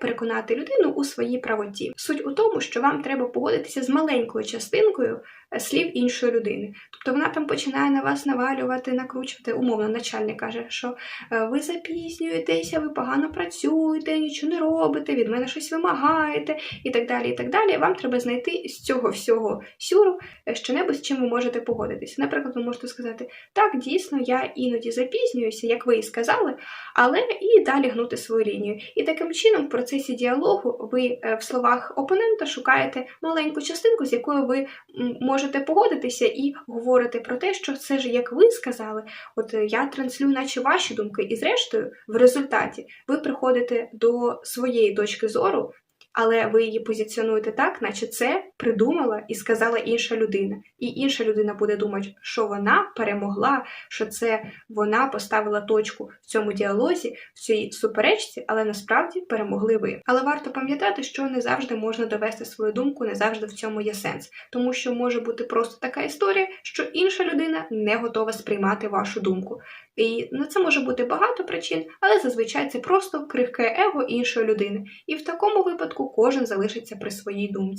переконати людину у своїй правоті. Суть у тому, що вам треба погодитися з маленькою частинкою слів іншої людини. Тобто вона там починає на вас навалювати, накручувати. Умовно, начальник каже, що е, ви запізнюєтеся, ви погано працюєте, нічого не робите, від мене щось вимагаєте і так далі. і так далі. Вам треба знайти з цього всього сюру е, щонебудь, з чим ви можете погодитися. Наприклад, ви можете сказати, так, дійсно, я іноді запізнююся, як ви і сказали, але і далі гнути свою лінію. І таким чином, в процесі діалогу, ви е, в словах опонента шукаєте маленьку частинку, з якою ви можете погодитися і говорите про те, що це ж як ви сказали, от е, я транслюю, наче ваші думки, і зрештою, в результаті ви приходите до своєї точки зору. Але ви її позиціонуєте так, наче це придумала і сказала інша людина. І інша людина буде думати, що вона перемогла, що це вона поставила точку в цьому діалозі, в цій суперечці, але насправді перемогли ви. Але варто пам'ятати, що не завжди можна довести свою думку, не завжди в цьому є сенс, тому що може бути просто така історія, що інша людина не готова сприймати вашу думку. І на це може бути багато причин, але зазвичай це просто крихке его іншої людини. І в такому випадку кожен залишиться при своїй думці.